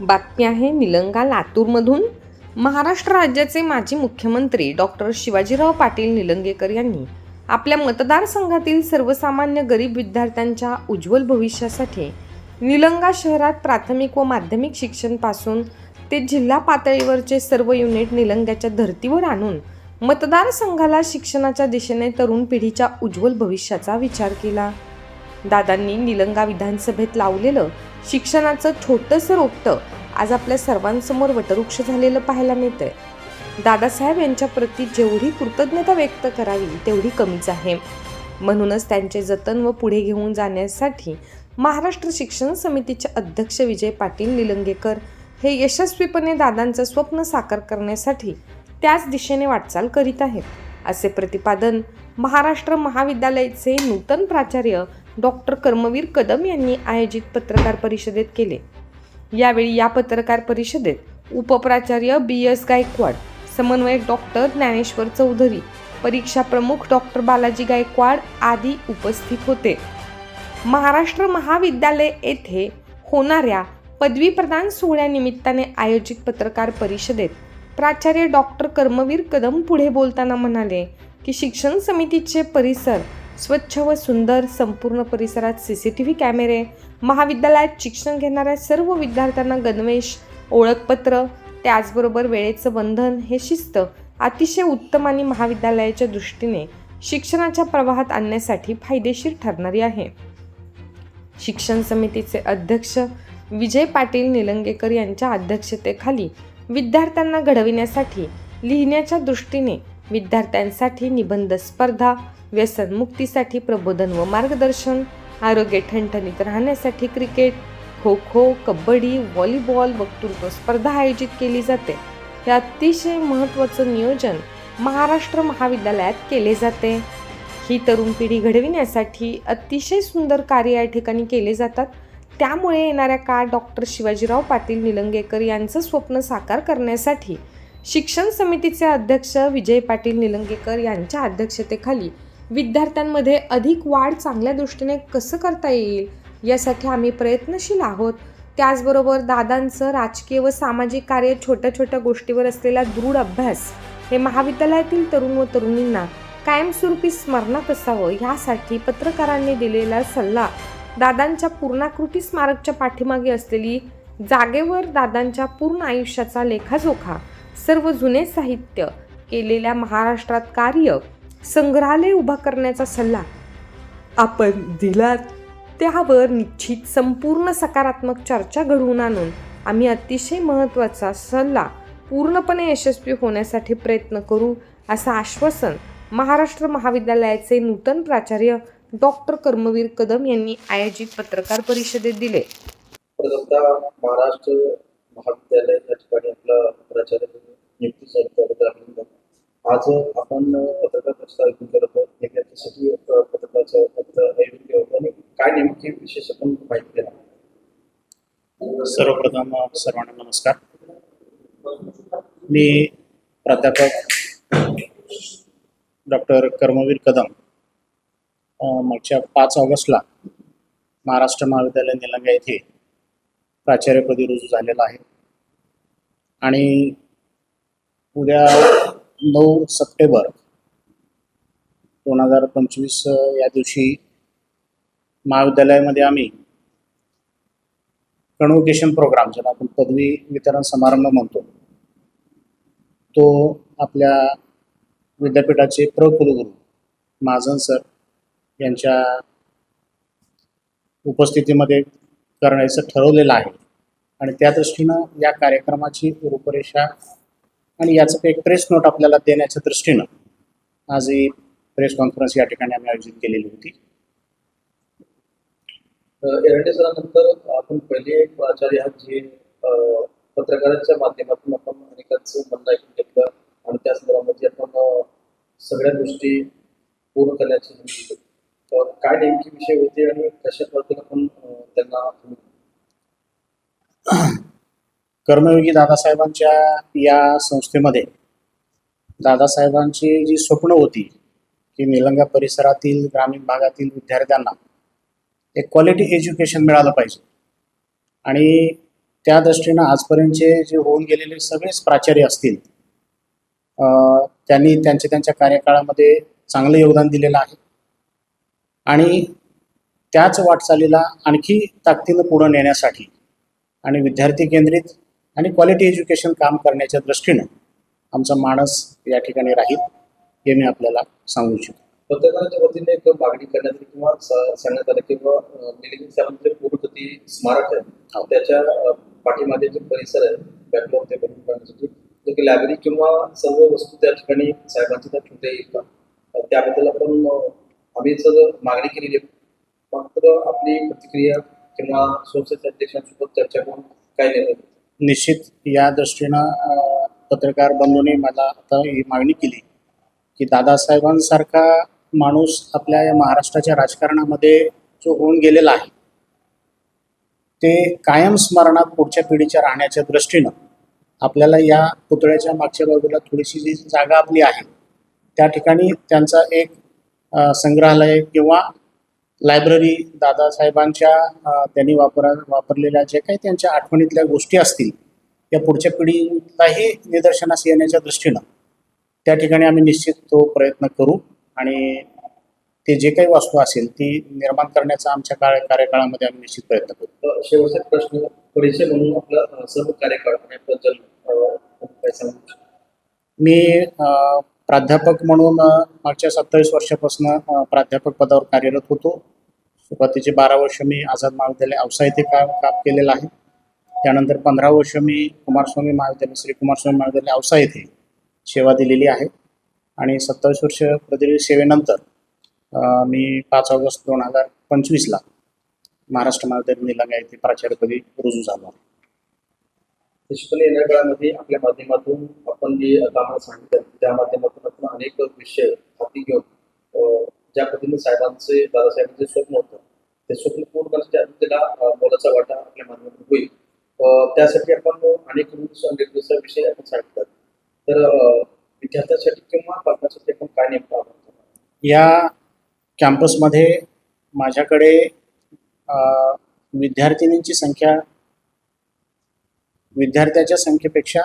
बातमी आहे निलंगा लातूरमधून. महाराष्ट्र राज्याचे माजी मुख्यमंत्री डॉक्टर शिवाजीराव पाटील निलंगेकर यांनी आपल्या मतदारसंघातील सर्वसामान्य गरीब विद्यार्थ्यांच्या उज्ज्वल भविष्यासाठी निलंगा शहरात प्राथमिक व माध्यमिक शिक्षणपासून ते जिल्हा पातळीवरचे सर्व युनिट निलंग्याच्या धर्तीवर आणून मतदारसंघाला शिक्षणाच्या दिशेने तरुण पिढीच्या उज्ज्वल भविष्याचा विचार केला. दादांनी निलंगा विधानसभेत लावलेलं शिक्षणाचं छोटंसं रोपटं आज आपल्या सर्वांसमोर वटवृक्ष झालेलं पाहायला मिळतंय. दादासाहेब यांच्या प्रती जेवढी कृतज्ञता व्यक्त करावी तेवढी कमीच आहे. म्हणूनच त्यांचे जतन व पुढे घेऊन जाण्यासाठी महाराष्ट्र शिक्षण समितीचे अध्यक्ष विजय पाटील निलंगेकर हे यशस्वीपणे दादांचं स्वप्न साकार करण्यासाठी त्याच दिशेने वाटचाल करीत आहेत. असे प्रतिपादन महाराष्ट्र महाविद्यालयाचे नूतन प्राचार्य डॉक्टर कर्मवीर कदम यांनी आयोजित पत्रकार परिषदेत केले. यावेळी या पत्रकार परिषदेत उपप्राचार्य बी एस गायकवाड समन्वयक डॉक्टर ज्ञानेश्वर चौधरी परीक्षा प्रमुख डॉक्टर बालाजी गायकवाड आदी उपस्थित होते. महाराष्ट्र महाविद्यालय येथे होणाऱ्या पदवी प्रदान सोहळ्यानिमित्ताने आयोजित पत्रकार परिषदेत प्राचार्य डॉक्टर कर्मवीर कदम पुढे बोलताना म्हणाले की शिक्षण समितीचे परिसर स्वच्छ व सुंदर संपूर्ण परिसरात सी सी टी व्ही कॅमेरे महाविद्यालयात शिक्षण घेणाऱ्या सर्व विद्यार्थ्यांना गणवेश ओळखपत्र त्याचबरोबर वेळेचं बंधन हे शिस्त अतिशय उत्तम आणि महाविद्यालयाच्या दृष्टीने शिक्षणाच्या प्रवाहात आणण्यासाठी फायदेशीर ठरणारी आहे. शिक्षण समितीचे अध्यक्ष विजय पाटील निलंगेकर यांच्या अध्यक्षतेखाली विद्यार्थ्यांना घडविण्यासाठी लिहिण्याच्या दृष्टीने विद्यार्थ्यांसाठी निबंध स्पर्धा व्यसनमुक्तीसाठी प्रबोधन व मार्गदर्शन आरोग्य ठणठणीत राहण्यासाठी क्रिकेट खो खो कबड्डी व्हॉलीबॉल वक्तृत्व स्पर्धा आयोजित केली जाते. हे अतिशय महत्त्वाचं नियोजन महाराष्ट्र महाविद्यालयात केले जाते. ही तरुण पिढी घडविण्यासाठी अतिशय सुंदर कार्य या ठिकाणी केले जातात. त्यामुळे येणाऱ्या काळ डॉक्टर शिवाजीराव पाटील निलंगेकर यांचं स्वप्न साकार करण्यासाठी शिक्षण समितीचे अध्यक्ष विजय पाटील निलंगेकर यांच्या अध्यक्षतेखाली विद्यार्थ्यांमध्ये अधिक वाढ चांगल्या दृष्टीने कसं करता येईल यासाठी आम्ही प्रयत्नशील आहोत. त्याचबरोबर दादांचं राजकीय व सामाजिक कार्य छोट्या छोट्या गोष्टीवर असलेला दृढ अभ्यास हे महाविद्यालयातील तरुण व तरुणींना कायमस्वरूपी स्मरणात असावं ह्यासाठी पत्रकारांनी दिलेला सल्ला दादांच्या पूर्णाकृती स्मारकच्या पाठीमागे असलेली जागेवर दादांच्या पूर्ण आयुष्याचा लेखाजोखा सर्व जुने साहित्य केलेल्या महाराष्ट्रात कार्य संग्रहालय उभा करण्याचा सल्ला आपण दिलात. त्यावर निश्चित संपूर्ण सकारात्मक चर्चा घडवून आणून आम्ही अतिशय महत्त्वाचा सल्ला पूर्णपणे यशस्वी होण्यासाठी प्रयत्न करू असं आश्वासन महाराष्ट्र महाविद्यालयाचे नूतन प्राचार्य डॉक्टर कर्मवीर कदम यांनी आयोजित पत्रकार परिषदेत दिले. महाराष्ट्र महाविद्यालय या ठिकाणी आपला प्राचार्य नियुक्ती त्याबद्दल आज आपण पत्रकार परिषद आयोजन करत आहोत. हे एक पत्रकाचं पत्र आयोजन केलं होतं आणि काय नेमकी विशेष आपण माहिती देणार सर्वप्रथम सर्वांना नमस्कार. मी प्राध्यापक डॉक्टर कर्मवीर कदम मागच्या पाच ऑगस्टला महाराष्ट्र महाविद्यालय निलंगा येथे प्राचार्यपदी रुजू झालेला आहे. आणि उद्या नऊ सप्टेंबर दोन हजार पंचवीस या दिवशी महाविद्यालयामध्ये आम्ही कन्व्होकेशन प्रोग्राम ज्याला आपण पदवी वितरण समारंभ म्हणतो तो आपल्या विद्यापीठाचे प्र कुलगुरू महाजन सर यांच्या उपस्थितीमध्ये करण्याचं ठरवलेलं आहे. आणि त्या दृष्टीनं या कार्यक्रमाची रूपरेषा आणि याचं एक प्रेस नोट आपल्याला देण्याच्या दृष्टीनं आज ही प्रेस कॉन्फरन्स या ठिकाणी आम्ही आयोजित केलेली होती. एरंडे सरांनंतर आपण पहिले एक प्राचार्य आहात जे पत्रकारांच्या माध्यमातून आपण अनेकांचं म्हणणं ऐकून घेतलं आणि त्या संदर्भामध्ये आपण सगळ्या गोष्टी पूर्ण करण्याची संधी तर काय नेमके विषय होते आणि कशा पद्धतीने आपण त्यांना कर्मयोगी दादासाहेबांच्या या संस्थेमध्ये दादासाहेबांची जी स्वप्न होती की निलंगा परिसरातील ग्रामीण भागातील विद्यार्थ्यांना एक क्वालिटी एज्युकेशन मिळालं पाहिजे. आणि त्या दृष्टीनं आजपर्यंतचे जे होऊन गेलेले सगळेच प्राचार्य असतील त्यांनी त्यांच्या त्यांच्या कार्यकाळामध्ये चांगलं योगदान दिलेलं आहे. आणि त्याच वाटचालीला आणखी ताकदीनं पुढं नेण्यासाठी आणि विद्यार्थी केंद्रित आणि क्वालिटी एज्युकेशन काम करण्याच्या दृष्टीनं आमचा मानस या ठिकाणी राहील हे मी आपल्याला सांगू इच्छितो पत्रकारांच्या वतीने एक मागणी करण्यात आली किंवा सांगण्यात आलं किंवा निलगिरी साहेबांचे पूर्वगती स्मारक आहे हो. त्याच्या पाठीमागे जे परिसर आहे बॅकलॉग ते बंद करण्यासाठी एक लायब्ररी किंवा सर्व वस्तू त्या ठिकाणी साहेबांची त्या ठेवता येईल का त्याबद्दल आपण आम्ही सगळं मागणी केलेली आहे मात्र आपली प्रतिक्रिया किंवा संस्थेच्या अध्यक्षांसोबत चर्चा करून काय निर्णय? निश्चित या दृष्टीनं पत्रकार बंधूंनी मला आता ही मागणी केली की दादासाहेबांसारखा माणूस आपल्या या महाराष्ट्राच्या राजकारणामध्ये जो होऊन गेलेला आहे ते कायम स्मरणात पुढच्या पिढीच्या राहण्याच्या दृष्टीनं आपल्याला या पुतळ्याच्या मागच्या बाजूला थोडीशी जी जागा आपली आहे त्या ठिकाणी त्यांचा एक संग्रहालय किंवा लायब्ररी दादासाहेबांच्या त्यांनी वापरा वापरलेल्या जे काही त्यांच्या आठवणीतल्या गोष्टी असतील या पुढच्या पिढीलाही निदर्शनास येण्याच्या दृष्टीनं त्या ठिकाणी आम्ही निश्चित तो प्रयत्न करू आणि ते जे काही वस्तू असेल ती निर्माण करण्याचा आमच्या काळ कार्यकाळामध्ये आम्ही निश्चित प्रयत्न करू शेवटचा प्रश्न परिचय म्हणून आपला सर्व कार्यकाळ? मी प्राध्यापक म्हणून मागच्या सत्तावीस वर्षापासून प्राध्यापक पदावर कार्यरत होतो. सुरुवातीचे बारा वर्ष मी आझाद महाविद्यालय औसा येथे काम काम केलेलं आहे. त्यानंतर पंधरा वर्ष मी कुमारस्वामी महाविद्यालय श्री कुमारस्वामी महाविद्यालय औसा येथे सेवा दिलेली आहे. आणि सत्तावीस वर्ष प्रदीर्घ सेवेनंतर मी पाच ऑगस्ट दोन हजार पंचवीसला महाराष्ट्र महाविद्यालय निलंगा येथे प्राचार्यपदी रुजू झालो निश्चितपणे येणाऱ्या काळामध्ये आपल्या माध्यमातून आपण जे कामं सांगितलं त्या माध्यमातून अनेक विषय हाती घेऊन ज्या पद्धतीने साहेबांचे दादासाहेबांचे स्वप्न होतं ते स्वप्न पूर्ण करण्यासाठी त्याला मोलाचा वाटा आपल्या माध्यमातून होईल. त्यासाठी आपण अनेक रूल्स विषय आपण सांगितलं. तर विद्यार्थ्यांसाठी किंवा पालकांसाठी आपण काय नेमकं आव्हान या कॅम्पसमध्ये माझ्याकडे विद्यार्थिनींची संख्या विद्यार्थ्याच्या संख्येपेक्षा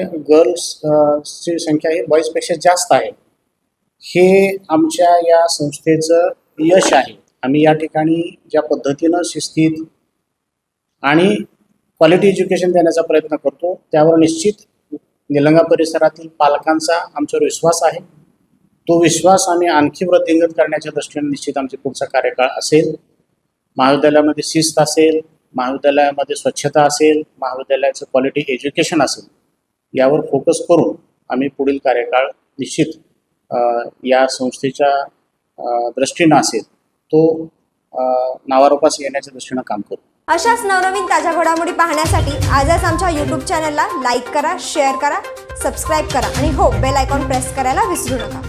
गर्ल्स uh, ची संख्या ही बॉईजपेक्षा जास्त आहे. हे आमच्या या संस्थेचं यश आहे. आम्ही या ठिकाणी ज्या पद्धतीनं शिस्तीत आणि क्वालिटी एज्युकेशन देण्याचा प्रयत्न करतो त्यावर निश्चित निलंगा परिसरातील पालकांचा आमच्यावर विश्वास आहे. तो विश्वास आम्ही आणखी वृद्धिंगत करण्याच्या दृष्टीने निश्चित आमचे पुढचा कार्यकाळ असेल. महाविद्यालयामध्ये शिस्त असेल महाविद्यालयामध्ये स्वच्छता असेल महाविद्यालयाचं क्वालिटी एज्युकेशन असेल. यावर फोकस करून आम्ही पुढील कार्यकाळ निश्चित या संस्थेच्या दृष्टीनं असेल तो नावारोपास येण्याच्या दृष्टीनं काम करू. अशाच नवनवीन ताज्या घडामोडी पाहण्यासाठी आजच आमच्या यूट्यूब चॅनलला लाईक करा शेअर करा सबस्क्राईब करा आणि हो बेल आयकॉन प्रेस करायला विसरू नका.